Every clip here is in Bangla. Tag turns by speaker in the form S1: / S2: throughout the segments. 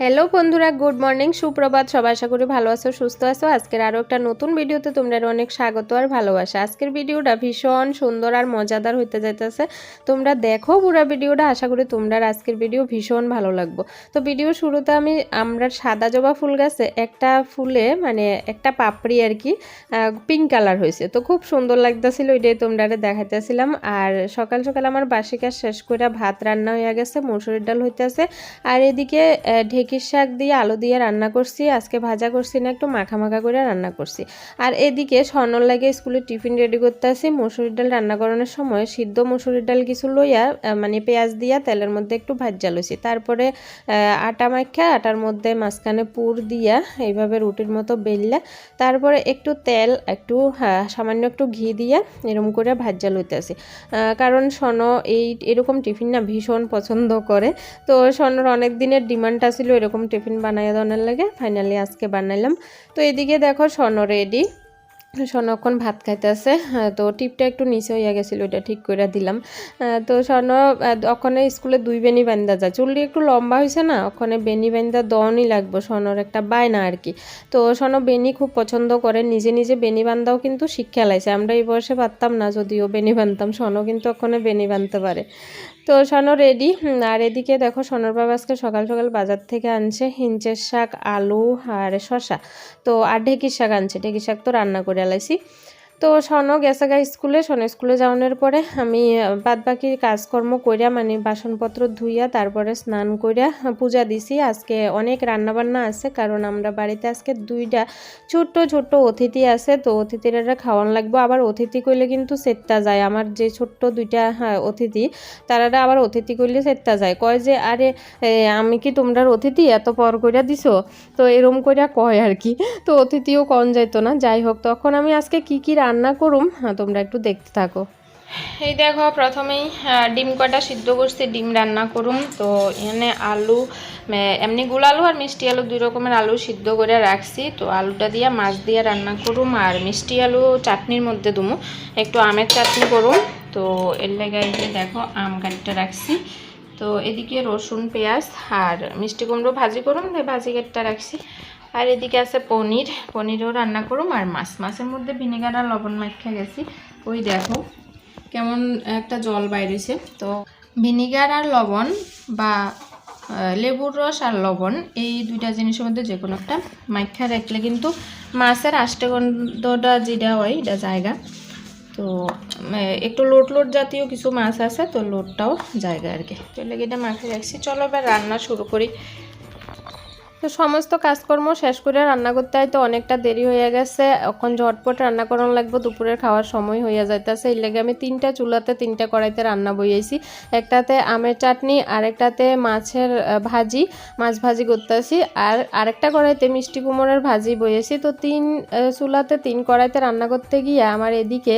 S1: হ্যালো বন্ধুরা গুড মর্নিং সুপ্রভাত। সবাই আশা করি ভালো আছো সুস্থ আছো। আজকের আরও একটা নতুন ভিডিওতে তোমরা অনেক স্বাগত আর ভালোবাসা। আজকের ভিডিওটা ভীষণ সুন্দর আর মজাদার হইতে যাইতেছে। তোমরা দেখো পুরো ভিডিওটা আশা করি তোমরা আজকের ভিডিও ভীষণ ভালো লাগবো। তো ভিডিও শুরুতে আমি আমরা সাদা জবা ফুল গাছে একটা ফুলে মানে একটা পাপড়ি আর কি পিঙ্ক কালার হয়েছে তো খুব সুন্দর লাগতেছিল ওইটাই তোমরা দেখাইতেছিলাম। আর সকাল সকাল আমার বাসি কাজ শেষ করে ভাত রান্না হয়ে গেছে মসুরির ডাল হইতেছে। আর এদিকে আহ, ঢেঁকির শাক দিয়ে, আলু দিয়ে রান্না করছি, আজকে ভাজা করছি না, একটু মাখা মাখা করে রান্না করছি। আর এদিকে স্বর্ণর লাগে স্কুলে টিফিন রেডি করতে আসি, মুসুরির ডাল রান্না করানোর সময় সিদ্ধ মুসুরির ডাল কিছু লইয়া মানে পেঁয়াজ দিয়া তেলের মধ্যে একটু ভাজা লইছি। তারপরে আটা মাখা আটার মধ্যে মাঝখানে পুর দিয়া এইভাবে রুটির মতো বেললা, তারপরে একটু তেল, একটু সামান্য একটু ঘি দিয়া এরকম করে ভাজা লইতেছি কারণ স্বর্ণ এই, এরকম টিফিন না ভীষণ পছন্দ করে। তো স্বর্ণর অনেক দিনের ডিমান্ড ছিল এরকম টিফিন বানাইয়া দেওয়ার লাগে। ফাইনালি আজকে বানাইলাম। তো এদিকে দেখো স্বর্ণ রেডি স্বর্ণক্ষণ ভাত খাইতেছে। তো টিপটা একটু নিচে হইয়া গেছিল, ওইটা ঠিক করে দিলাম। তো স্বর্ণ ওখানে স্কুলে দুই বেনি বান্দা যায়। চুলটি একটু লম্বা হয়েছে না, ওখানে বেনি বান্দা দনই লাগবো, স্বর্ণর একটা বায়না আর কি। তো স্বর্ণ বেনি খুব পছন্দ করে, নিজে নিজে বেনি বান্ধাও কিন্তু শিক্ষা লাইছে। আমরা এই বয়সে পারতাম না, যদিও বেনি বানতাম, স্বর্ণ কিন্তু ওখানে বেনি বানতে পারে। তো সনো রেডি আর এদিকে দেখো সোনর বাবা আজকে সকাল সকাল বাজার থেকে আনছে হিঞ্চের শাক, আলু আর শশা তো, আর ঢেঁকির শাক আনছে। ঢেঁকির শাক তো রান্না করে আলাইছি। তো স্বর্ণ গেছে গা স্কুলে স্বর্ণ স্কুলে যাওয়ানোর পরে আমি বাদ বাকি কাজকর্ম করিয়া মানে বাসনপত্র ধুইয়া, তারপরে স্নান করিয়া পূজা দিছি। আজকে অনেক রান্নাবান্না আছে, কারণ আমরা বাড়িতে আজকে দুইটা ছোট্ট ছোট্ট অতিথি আছে, তো অতিথিরা খাওয়ান লাগবো। আবার অতিথি কইলে কিন্তু সেটটা যায়। আমার যে ছোট্ট দুইটা অতিথি তারা আবার অতিথি কইলে সেটটা যায়। কয় যে, আরে আমি কি তোমরা অতিথি? এত পর করিয়া দিছো? তো এরম করিয়া কয় আর কি। তো অতিথিও কম যাইতো না। যাই হোক, তখন আমি আজকে কি কি রান্না করুম তোমরা একটু দেখতে থাকো। এই দেখো, প্রথমেই ডিম কটা সিদ্ধ করছি, ডিম রান্না করুম। তো এখানে আলু এমনি গুল আলু আর মিষ্টি আলু দুই রকমের আলু সিদ্ধ করে রাখছি। তো আলুটা দিয়ে মাছ দিয়ে রান্না করুম আর মিষ্টি আলু চাটনির মধ্যে দুমু। একটু আমের চাটনি করুম। তো এর লেগে এই দেখো, আম গাড়িটা রাখছি। তো এদিকে রসুন, পেঁয়াজ আর মিষ্টি কুমড়ো ভাজি দিয়ে ভাজি গাড়িটা রাখছি। আর এদিকে আছে পনির। পনিরও রান্না করুম আর মাছ। মাছের মধ্যে ভিনেগার আর লবণ মাখা গেছি। ওই দেখো কেমন একটা জল বাইরেছে। তো ভিনিগার আর লবণ বা লেবুর রস আর লবণ এই দুইটা জিনিসের মধ্যে যে কোনো একটা মাখা রাখলে কিন্তু মাছের আষ্টে গন্ধটা যেটা হয়, এটা জায়গা। তো একটু লোট লোট জাতীয় কিছু মাছ আছে, তো লোটটাও জায়গা আর কি। তো লেগে এটা মাখে রাখছি। চলো এবার রান্না শুরু করি। তো সমস্ত কাজকর্ম শেষ করে রান্না করতে হয় তো অনেকটা দেরি হয়ে গেছে। এখন ঝটপট রান্না করানো লাগবে, দুপুরের খাওয়ার সময় হইয়া যাইতেছে। এই লেগে আমি তিনটা চুলাতে তিনটা কড়াইতে রান্না বইয়েছি একটাতে আমের চাটনি, আরেকটাতে মাছের ভাজি, মাছ ভাজি করতেছি। আর আরেকটা কড়াইতে মিষ্টি কুমড়োর ভাজি বইয়েছি। তো তিন চুলাতে তিন কড়াইতে রান্না করতে গিয়ে আমার এদিকে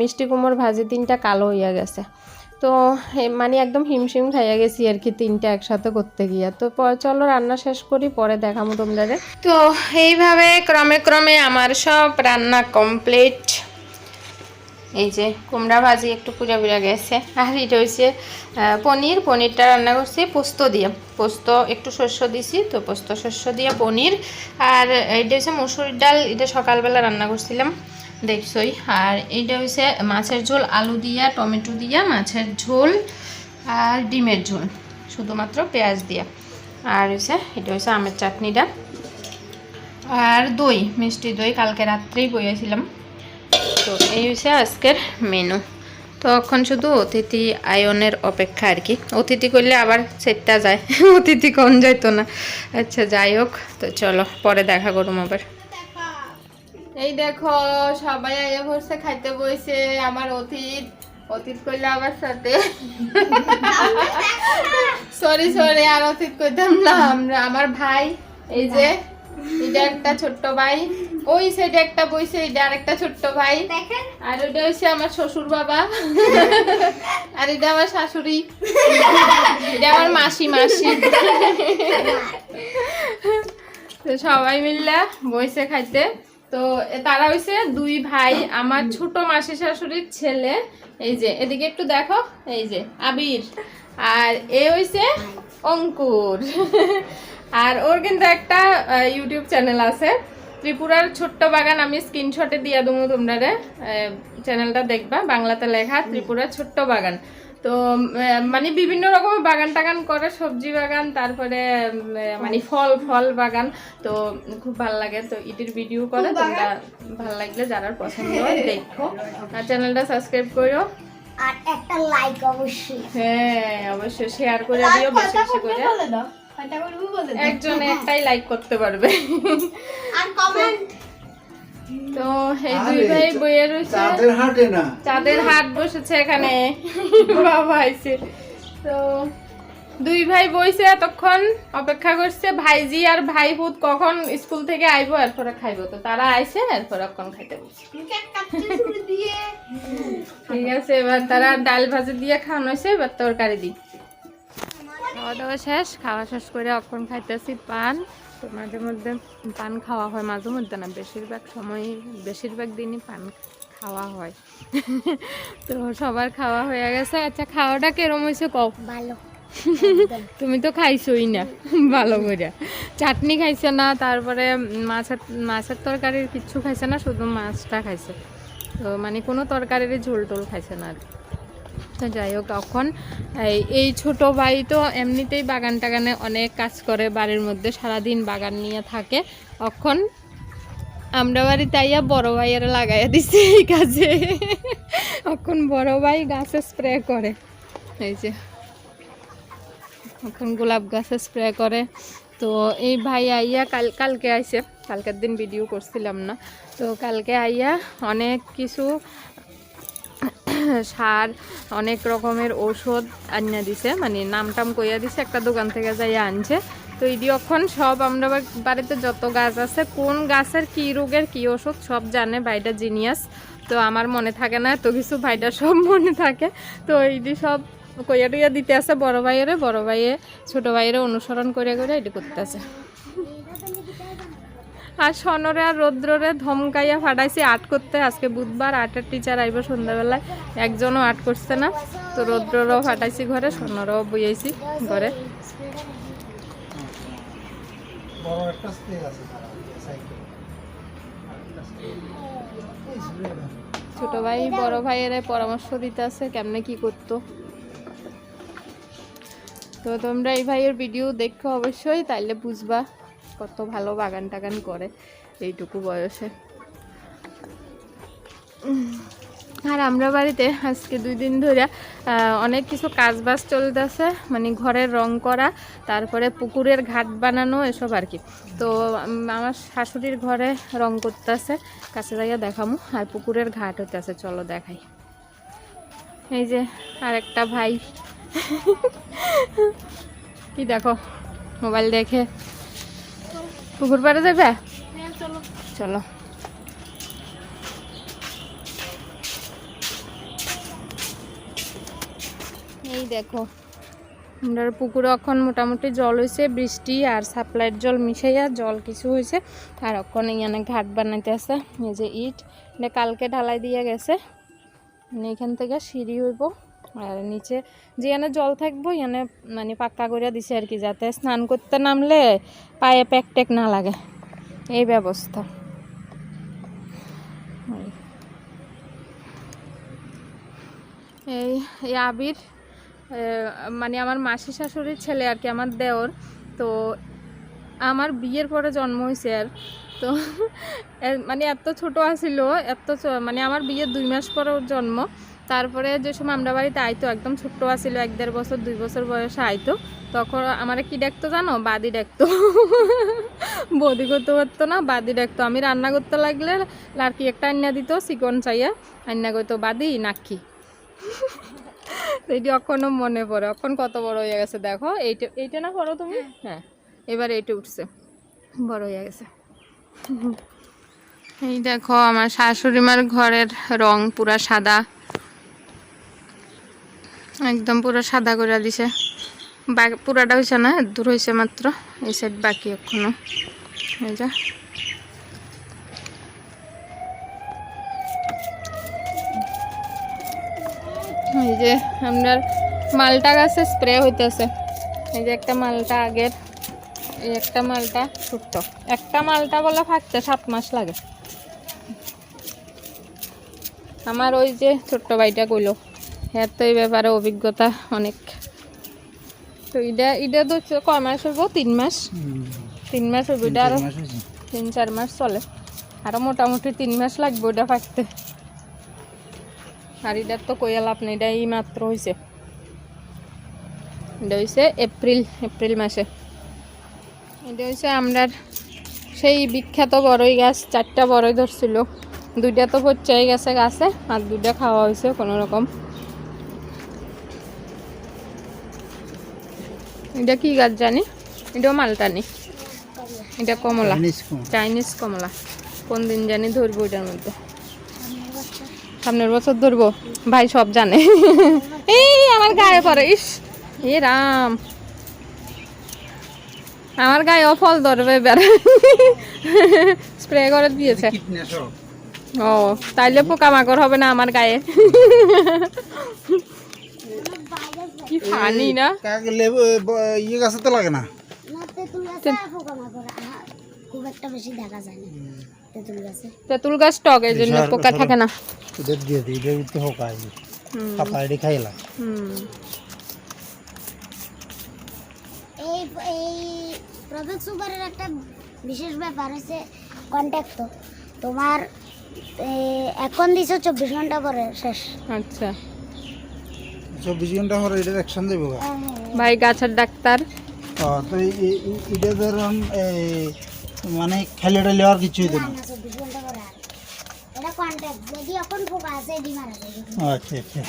S1: মিষ্টি কুমড়োর ভাজি তিনটা কালো হইয়া গেছে। তো মানে একদম হিমশিম খাইয়া গেছি আর কি তিনটা একসাথে করতে গিয়া। তো চলো রান্না শেষ করি, পরে দেখাবো তোমরা তো এইভাবে ক্রমে ক্রমে আমার সব রান্না কমপ্লিট। এই যে কুমড়া ভাজি একটু পুড়া পুড়া গেছে। আর এটা হচ্ছে পনির। পনিরটা রান্না করছি পোস্ত দিয়ে। পোস্ত একটু শস্য দিছি, তো পোস্ত, শস্য দিয়ে পনির। আর এটা হচ্ছে মুসুর ডাল, এটা সকালবেলা রান্না করছিলাম। দেখছই। আর এইটা হচ্ছে মাছের ঝোল, আলু দিয়া, টমেটো দিয়া, মাছের ঝোল আর ডিমের ঝোল, শুধুমাত্র পেঁয়াজ দিয়া। আর হচ্ছে এটা হচ্ছে আমের চাটনিটা। আর দই, মিষ্টি দই, কালকে রাত্রেই বইয়েছিলাম। তো এই হচ্ছে আজকের মেনু। তো এখন শুধু অতিথি আয়নের অপেক্ষা আর কি। অতিথি করলে আবার সেটটা যায়, অতিথি কম যাইতো না। আচ্ছা যাই হোক, তো চলো, পরে দেখা করুম আবার। এই দেখো সবাই আয়া বসে খাইতে বইছে আমার অতীত অতীত করলে আমার সাথে। সরি সরি আর অতীত কইতাম না আমরা আমার ভাই এই যে এটা একটা ছোট্ট ভাই। ওই সাইডে একটা বইছে এটা আরেকটা ছোট্ট ভাই। আর ওটা হচ্ছে আমার শ্বশুর বাবা। আর এটা আমার শাশুড়ি। এটা আমার মাসি মাসি। সবাই মিললা বইছে খাইতে। তো তারা হইছে দুই ভাই, আমার ছোট মাসি শাশুড়ির ছেলে। এই যে, এদিকে একটু দেখো, এই যে, আবির। আর এ হইছে অঙ্কুর। আর ওর কিন্তু একটা ইউটিউব চ্যানেল আছে। ত্রিপুরার ছোট্ট বাগান, আমি স্ক্রিনশটে দিয়ে দেবো তোমরা চ্যানেলটা দেখবা, বাংলাতে লেখা ত্রিপুরার ছোট্ট বাগান। তো মানে বিভিন্ন রকমের বাগান টাগান করে সবজি বাগান তারপরে মানে ফল ফল বাগান তো খুব ভালো লাগে। তো ইটির ভিডিও করে তোমরা ভালো লাগলে যারা পছন্দ হয় দেখো। আর চ্যানেলটা সাবস্ক্রাইব করো।
S2: আর একটা লাইক অবশ্যই।
S1: হ্যাঁ অবশ্যই শেয়ার করে দিও বেশি বেশি করে। একজন একটাই লাইক করতে পারবে।
S2: আর কমেন্ট
S1: তো এই দুই ভাই বইয়ে রয়েছে।
S3: চাঁদের হাটে না?
S1: চাঁদের হাট বসেছে এখানে। বাবা আইছে। তো দুই ভাই বইছে এতক্ষণ অপেক্ষা করছে ভাইজি আর ভাই পুত কখন স্কুল থেকে আইবো এরপরে খাইবো। তো তারা আইছে এরপর কখন খাইতে বসছে। ঠিক আছে এবার তারা ডাল ভাজি দিয়ে খাওয়ানো হয়েছে এবার তরকারি দিই। খাওয়া দাওয়া শেষ খাওয়া শেষ করে অখন খাইতেছি পান। তো মাঝে মধ্যে পান খাওয়া হয় মাঝে মধ্যে না বেশিরভাগ সময় বেশিরভাগ দিনই পান খাওয়া হয়। তো সবার খাওয়া হয়ে গেছে। আচ্ছা খাওয়াটা কেরম হয়েছে কও?
S2: ভালো।
S1: তুমি তো খাইছোই না। ভালো করে চাটনি খাইছে না তারপরে মাছের মাছের তরকারির কিচ্ছু খাইছে না শুধু মাছটা খাইছে। তো মানে কোনো তরকারির ঝোল টোল খাইছে না আর। তো যাই হোক তখন এই- ছোট ভাই তো এমনিতেই বাগান টাগানে অনেক কাজ করে, বাড়ির মধ্যে সারাদিন বাগান নিয়ে থাকে। তখন আমরা বাড়ি তাইয়া বড় ভাইয়ের লাগাইয়া দিছে এই কাজে। এখন বড় ভাই গাছে স্প্রে করে। এই যে, এখন গোলাপ গাছে স্প্রে করে। তো এই ভাই আইয়া কাল, কালকে আইছে। কালকের দিন ভিডিও করছিলাম না। তো কালকে আইয়া অনেক কিছু সার, অনেক রকমের ঔষধ আনিয়া দিছে। মানে নাম টাম কইয়া দিছে, একটা দোকান থেকে যাইয়া আনছে। তো ইডিয়ক্ষণ সব আমরা বাড়িতে যত গাছ আছে, কোন গাছের কি রোগের কি ওষুধ সব জানে ভাইটা জিনিয়াস। তো আমার মনে থাকে না তো কিছু ভাইটা সব মনে থাকে। তো এইটি সব কইয়া টইয়া দিতে আছে, বড় ভাইয়েরে, বড় ভাইয়ে ছোট ভাইয়েরে অনুসরণ করে করে এটি করতে আছে আর সনরে আর রৌদ্ররে ধমকাইয়া ফাটাইছি আর্ট করতে। আজকে বুধবার আর্টের টিচার আইব সন্ধ্যাবেলায়। একজনও আর্ট করছে না। তো রৌদ্ররাও ফাটাইছি ঘরে সনরাও বইয়াইছি ঘরে। ছোট ভাই বড় ভাইয়ের পরামর্শ দিতে আছে কেমনে কি করতো। তো তোমরা এই ভাইয়ের ভিডিও দেখো অবশ্যই তাইলে বুঝবা। কত ভালো বাগান টাগান করে এইটুকু বয়সে। আর আমরা বাড়িতে আজকে দুই দিন ধরে অনেক কিছু কাজ বাজ চলতেছে মানে ঘরের রং করা, তারপরে পুকুরের ঘাট বানানো, এসব আর কি। তো আমার শাশুড়ির ঘরে রং করতেছে, কাছে যাইয়া দেখামু, আর পুকুরের ঘাট হইতেছে, চলো দেখাই। এই যে আর একটা ভাই। কি দেখো, মোবাইল দেখে। পুকুর পাড়ে যাবে চলো। এই দেখো আমরা পুকুরে এখন মোটামুটি জল হয়েছে বৃষ্টি আর সাপ্লাইয়ের জল মিশাইয়া জল কিছু হয়েছে আর এখন এখানে ঘাট বানাইতে আছে এই যে ইট। এটা কালকে ঢালাই দিয়ে গেছে মানে এখান থেকে সিঁড়ি হইব। আর নিচে যেখানে জল থাকব এখানে মানে পাক্কা করে দিছে আর কি, যাতে স্নান করতে নামলে পায়ে প্যাক ট্যাক না লাগে। এই ব্যবস্থা। এই আবির মানে আমার মাসি শাশুড়ির ছেলে আর কি, আমার দেওর। তো আমার বিয়ের পরে জন্ম হয়েছে আর। তো মানে এত ছোট আছিল, এত মানে আমার বিয়ের দুই মাস পরে ওর জন্ম। তারপরে যে সময় আমরা বাড়িতে আইতো একদম ছোট্ট আছিল এক দেড় বছর দুই বছর বয়সে আইতো তখন আমার কি ডাকতো জানো? বাদি ডাকতো। বদি করতে পারতো না বাদি ডাকতো। আমি রান্না করতে লাগলে লাড়কি একটা আন্না দিত চিকন চাইয়া আন্না করতো বাদি নাকি এটি এখনও মনে পড়ে। এখন কত বড় হয়ে গেছে দেখো। এইটা এইটা না করো তুমি? হ্যাঁ। এবার এইটা উঠছে। বড় হয়ে গেছে। এই দেখো আমার শাশুড়ি মার ঘরের রং পুরা সাদা। একদম পুরো সাদা করে দিছে। পুরাটা হয়েছে না, দূর হয়েছে মাত্র। এই সাইড বাকি এখনও। এই যা। এই যে আপনার মালটা গাছে স্প্রে হইতেছে। এই যে একটা মালটা আগের। এই একটা মালটা ছোট্ট। একটা মালটা বলে থাকতে সাত মাস লাগে। আমার ওই যে ছোট্ট ভাইটা কইলো হ্যাঁ তো এই ব্যাপারে অভিজ্ঞতা অনেক। তো এটা এটা তো কয় মাস হইব? তিন মাস? তিন মাস হইব, এটা আরও তিন, চার মাস চলে। আরও মোটামুটি তিন মাস লাগবে ওটা পাকতে আর এটার তো কইয়া লাভ নেই এটা এই মাত্র হয়েছে এটা হয়েছে এপ্রিল এপ্রিল মাসে। এটা হয়েছে আমরার সেই বিখ্যাত বড়ই গাছ, চারটা বড়ই ধরছিল। দুইটা তো পচাই গেছে গাছে, আর দুইটা খাওয়া হয়েছে কোনো রকম এটা কি গাছ জানি? এটাও মালটানি। এটা কমলা। চাইনিজ কমলা। কোন দিন জানি ধরবো এটার মধ্যে। সামনের বছর ধরবো। ভাই সব জানে। এই আমার গায়ে পরে ইস এ রাম। আমার গায়ে ফল ধরবে এবার। স্প্রে করে দিয়েছে। ও তাইলে পোকামাকড় হবে না আমার গায়ে। কি ফানি না?
S3: কাকে লেবু ইয়ে গাছে তো লাগে না।
S2: তেঁতুল গাছে পোকামাকড় আহা, খুব একটা বেশি দেখা যায় না। তেঁতুল গাছে।
S1: তেঁতুল গাছ টক এই জন্য পোকা থাকে না।
S3: এদের দিয়ে দিই এদের উঠতে হোক আই পাতা এটি খাইলা
S1: হুম।
S2: এই এই প্রজেক্ট সুপারের একটা বিশেষ ব্যাপার হচ্ছে কন্ট্যাক্ট তোমার এ, এখন দিছো চব্বিশ ঘণ্টা পরে শেষ।
S1: আচ্ছা।
S3: চব্বিশ ঘণ্টা পরে অ্যাকশন দেবো
S1: ভাই গাছের ডাক্তার।
S3: তো এটা ধরুন মানে খেলে টেলে আর কিছু হইতো না।
S2: এটা এটি
S3: আচ্ছা আচ্ছা।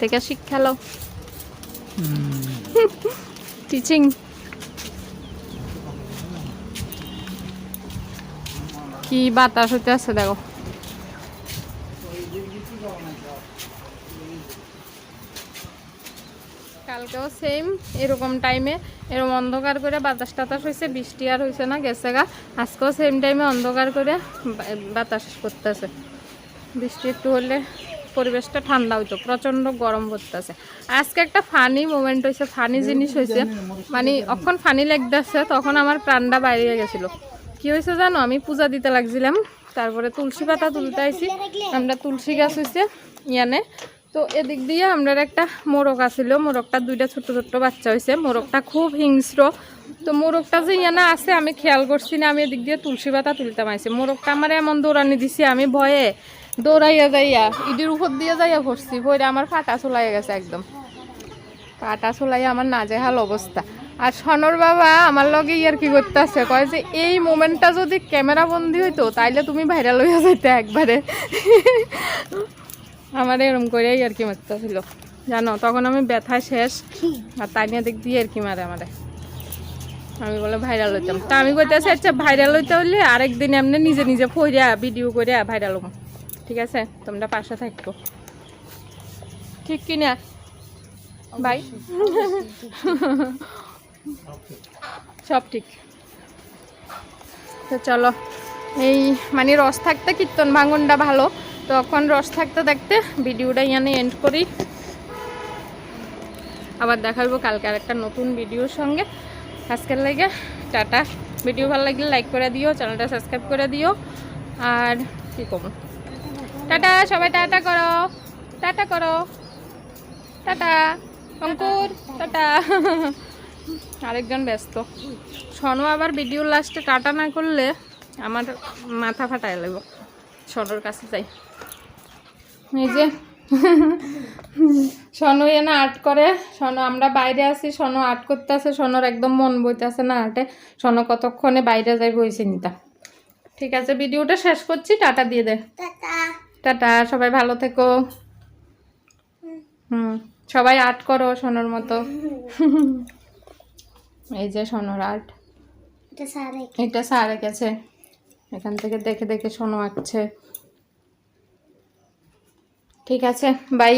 S1: থেকে শিক্ষা লো টিচিং কি বাতাস হতে আছে দেখো। কালকেও সেম এরকম টাইমে এরকম অন্ধকার করে বাতাস টাতাস হয়েছে বৃষ্টি আর হয়েছে না, গেছে গা। আজকেও সেম টাইমে অন্ধকার করে বাতাস করতেছে। বৃষ্টি একটু হলে পরিবেশটা ঠান্ডা হইতো, প্রচণ্ড গরম করতেছে। আজকে একটা ফানি মোমেন্ট হয়েছে ফানি জিনিস হয়েছে মানে অখন ফানি লাগতেছে, তখন আমার প্রাণটা বাইরে গেছিল। কি হয়েছে জানো? আমি পূজা দিতে লাগছিলাম। তারপরে তুলসী পাতা তুলতে আইছি। আমরা তুলসী গাছ হয়েছে ইয়ানে। তো এদিক দিয়ে আমরা একটা মোরগ আছিল মোরগটা দুইটা ছোট ছোট বাচ্চা হয়েছে মোরগটা খুব হিংস্র। তো মোরগটা যে ইয়ানা আছে, আমি খেয়াল করছি না। আমি এদিক দিয়ে তুলসী পাতা তুলতে পাইছি মোরগটা আমার এমন দৌড়ানি দিছি, আমি ভয়ে দৌড়াইয়া যাইয়া ইডির উপর দিয়ে যাইয়া পড়ছি ভয়ে আমার ফাটা চলাইয়া গেছে একদম। পাটা চলাই আমার নাজেহাল অবস্থা। আর সনর বাবা আমার লগে ইয়ার কি করতেছে? কয় যে, এই মোমেন্টটা যদি ক্যামেরা বন্দি হইতো, তাইলে তুমি ভাইরাল হইয়া যাইতে একবারে। আমার এরম করে আর কি মারতেছিল জানো তখন আমি ব্যথায় শেষ। আর তাই নিয়ে দিক দিয়ে আর কি মারে আমারে। আমি বলে ভাইরাল হইতাম। তা আমি কইতেছি আচ্ছা ভাইরাল হইতে হইলে আরেকদিন এমনি নিজে নিজে ফইরা ভিডিও করে ভাইরাল হব। ঠিক আছে? তোমরা পাশে থাকব ঠিক কি কিনা? ভাই সব ঠিক। তো চলো। এই মানে রস থাকতে কীর্তন ভাঙনটা ভালো। তখন রস থাকতে থাকতে ভিডিওটা ইয়ানে এন্ড করি। আবার দেখাবো কালকে আর একটা নতুন ভিডিওর সঙ্গে। আজকের লাগে টাটা। ভিডিও ভালো লাগলে লাইক করে দিও চ্যানেলটা সাবস্ক্রাইব করে দিও। আর কী করব? টাটা, সবাই টাটা করো। টাটা করো। Tata, Ankur, tata. আরেকজন ব্যস্ত। সনু আবার ভিডিও লাস্টে টাটা না করলে আমার মাথা ফাটায় লাগবে। সনুর কাছে যাই। এই যে সনু এনে আর্ট করে। সনু আমরা বাইরে আছি সনু আর্ট করতে আছে সনুর একদম মন বইতেছে না আর্টে। সনু কতক্ষণে বাইরে যাই বইছে নিতা ঠিক আছে ভিডিওটা শেষ করছি টাটা দিয়ে দে। টাটা। সবাই ভালো থেকো। হুম সবাই আর্ট করো সোনার মতো। এই যে সোনার আর্ট।
S2: এটা সারে
S1: এটা স্যার গেছে এখান থেকে দেখে দেখে সোনো আঁকছে। ঠিক আছে বাই